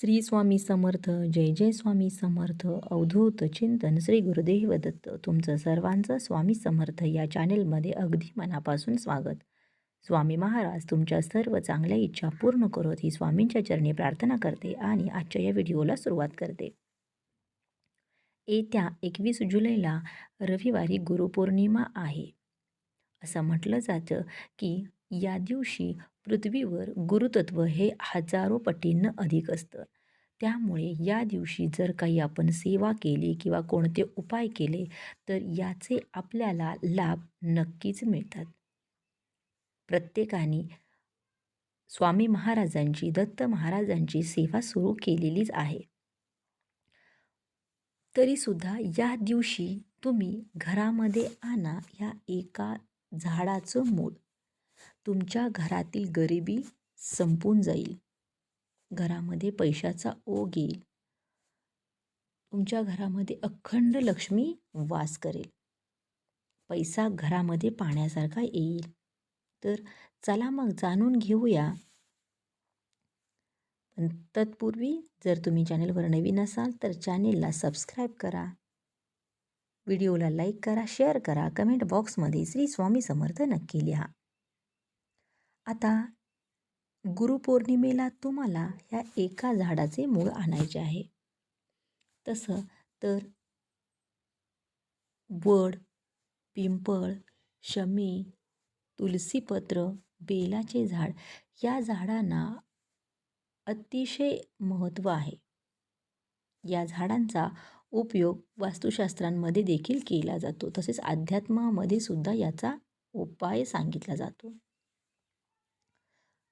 श्री स्वामी समर्थ जय जय स्वामी समर्थ अवधूत चिंतन श्री गुरुदेव दत्त. तुमचं सर्वांचं स्वामी समर्थ या चॅनेलमध्ये अगदी मनापासून स्वागत. स्वामी महाराज तुमच्या सर्व चांगल्या इच्छा पूर्ण करत ही स्वामींच्या चरणी प्रार्थना करते आणि आजच्या या व्हिडिओला सुरुवात करते. येत्या एकवीस जुलैला रविवारी गुरुपौर्णिमा आहे. असं म्हटलं जातं की या दिवशी पृथ्वीवर गुरुतत्व हे हजारो पटींनं अधिक असतं. त्यामुळे या दिवशी जर काही आपण सेवा केली किंवा कोणते उपाय केले तर याचे आपल्याला लाभ नक्कीच मिळतात. प्रत्येकाने स्वामी महाराजांची दत्त महाराजांची सेवा सुरू केलेलीच आहे. तरीसुद्धा या दिवशी तुम्ही घरामध्ये आणा या एका झाडाचं मूळ. तुमच्या घरातील गरिबी संपून जाईल. घरामध्ये पैशाचा ओघ येईल. तुमच्या घरामध्ये अखंड लक्ष्मी वास करेल. पैसा घरामध्ये पाण्यासारखा येईल. तर चला मग जाणून घेऊया. पण तत्पूर्वी जर तुम्ही चॅनलवर नवीन असाल तर चॅनेलला सबस्क्राईब करा. व्हिडिओला लाईक करा शेअर करा कमेंट बॉक्समध्ये श्री स्वामी समर्थ नक्की लिहा. आता गुरुपौर्णिमेला तुम्हाला ह्या एका झाडाचे मूळ आणायचे आहे. तसं तर वड पिंपळ शमी तुलसीपत्र बेलाचे झाड या झाडांना अतिशय महत्त्व आहे. या झाडांचा उपयोग वास्तुशास्त्रांमध्ये देखील केला जातो. तसेच अध्यात्मामध्ये सुद्धा याचा उपाय सांगितला जातो.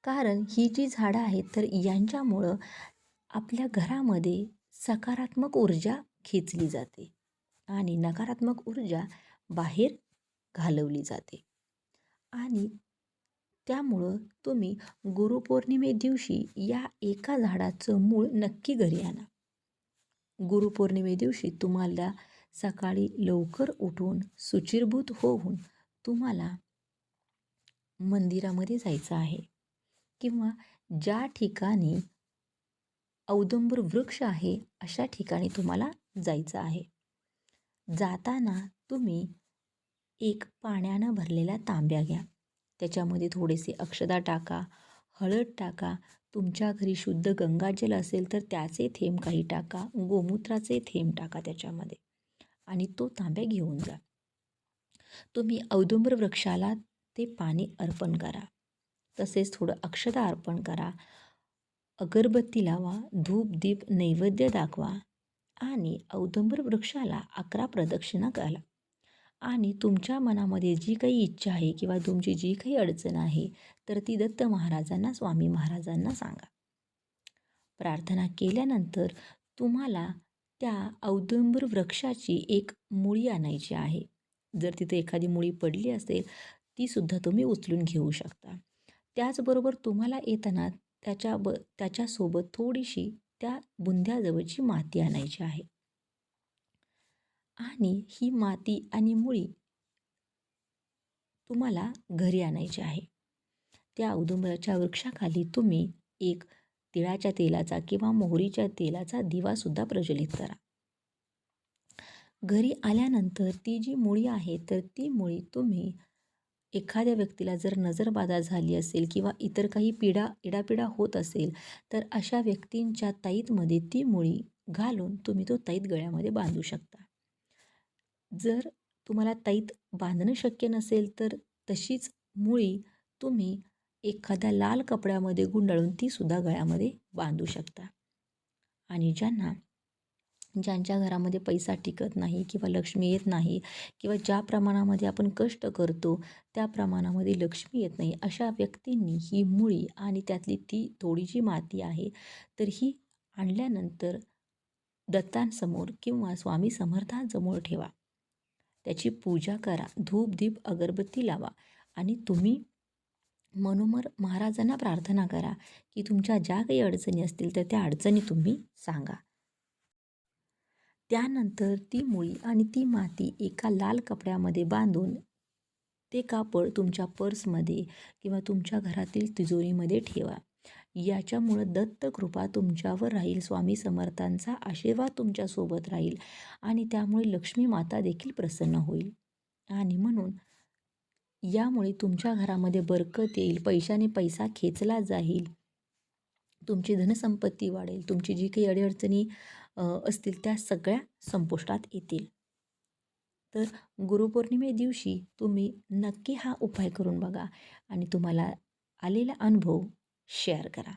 कारण ही जी झाडं आहेत तर यांच्यामुळं आपल्या घरामध्ये सकारात्मक ऊर्जा खेचली जाते आणि नकारात्मक ऊर्जा बाहेर घालवली जाते. आणि त्यामुळं तुम्ही गुरुपौर्णिमे दिवशी या एका झाडाचं मूळ नक्की घरी आणा. गुरुपौर्णिमे दिवशी तुम्हाला सकाळी लवकर उठून सुचिरभूत होऊन तुम्हाला मंदिरामध्ये जायचं आहे. किंवा ज्या ठिकाणी औदुंबर वृक्ष आहे अशा ठिकाणी तुम्हाला जायचं आहे. जाताना तुम्ही एक पाण्यानं भरलेला तांब्या घ्या. त्याच्यामध्ये थोडेसे अक्षदा टाका हळद टाका तुमच्या घरी शुद्ध गंगाजल असेल तर त्याचे थेंब काही टाका गोमूत्राचे थेंब टाका त्याच्यामध्ये आणि तो तांब्या घेऊन जा. तुम्ही औदुंबर वृक्षाला ते पाणी अर्पण करा. तसेच थोडं अक्षता अर्पण करा. अगरबत्ती लावा धूप दीप नैवेद्य दाखवा आणि औदंबर वृक्षाला अकरा प्रदक्षिणा करा. आणि तुमच्या मनामध्ये जी काही इच्छा आहे किंवा तुमची जी काही अडचण आहे तर ती दत्त महाराजांना स्वामी महाराजांना सांगा. प्रार्थना केल्यानंतर तुम्हाला त्या औदंबर वृक्षाची एक मुळी आणायची आहे. जर तिथे एखादी मुळी पडली असेल तीसुद्धा तुम्ही उचलून घेऊ शकता. त्याचबरोबर तुम्हाला येताना त्याच्या ब त्याच्यासोबत थोडीशी त्या बुंद्याजवळची माती आणायची आहे. आणि ही माती आणि मुळी तुम्हाला घरी आणायची आहे. त्या औदुंबराच्या वृक्षाखाली तुम्ही एक तिळाच्या तेलाचा किंवा मोहरीच्या तेलाचा दिवासुद्धा प्रज्वलित करा. घरी आल्यानंतर ती जी मुळी आहे तर ती मुळी तुम्ही एखाद्या व्यक्तीला जर नजरबाधा झाली असेल किंवा इतर काही पिढा इडापिडा होत असेल तर अशा व्यक्तींच्या ताईतमध्ये ती मुळी घालून तुम्ही तो ताईत गळ्यामध्ये बांधू शकता. जर तुम्हाला ताईत बांधणं शक्य नसेल तर तशीच मुळी तुम्ही एखाद्या लाल कपड्यामध्ये गुंडाळून तीसुद्धा गळ्यामध्ये बांधू शकता. आणि ज्यांना ज्यांच्या घरामध्ये पैसा टिकत नाही किंवा लक्ष्मी येत नाही किंवा ज्या प्रमाणामध्ये आपण कष्ट करतो त्या प्रमाणामध्ये लक्ष्मी येत नाही अशा व्यक्तींनी ही मुळी आणि त्यातली ती थोडी जी माती आहे तर ही आणल्यानंतर दत्तांसमोर किंवा स्वामी समर्थांसमोर ठेवा. त्याची पूजा करा धूप दीप अगरबत्ती लावा आणि तुम्ही मनोमर महाराजांना प्रार्थना करा की तुमच्या ज्या काही अडचणी असतील तर त्या अडचणी तुम्ही सांगा. त्यानंतर ती मुळी आणि ती माती एका लाल कपड्यामध्ये बांधून ते कापड तुमच्या पर्समध्ये किंवा तुमच्या घरातील तिजोरीमध्ये ठेवा. याच्यामुळं दत्तकृपा तुमच्यावर राहील स्वामी समर्थांचा आशीर्वाद तुमच्यासोबत राहील आणि त्यामुळे लक्ष्मी माता देखील प्रसन्न होईल. आणि म्हणून यामुळे तुमच्या घरामध्ये बरकत येईल पैशाने पैसा खेचला जाईल तुमची धनसंपत्ती वाढेल तुमची जी काही अडीअडचणी असतील त्या सगळ्या संपुष्टात येतील. तर गुरुपौर्णिमे दिवशी तुम्ही नक्की हा उपाय करून बघा आणि तुम्हाला आलेला अनुभव शेअर करा.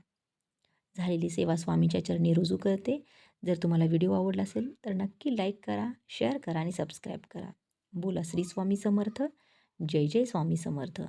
झालेली सेवा स्वामीच्या चरणी रुजू करते. जर तुम्हाला व्हिडिओ आवडला असेल तर नक्की लाईक करा शेअर करा आणि सबस्क्राईब करा. बोला श्री स्वामी समर्थ. जय जय स्वामी समर्थ.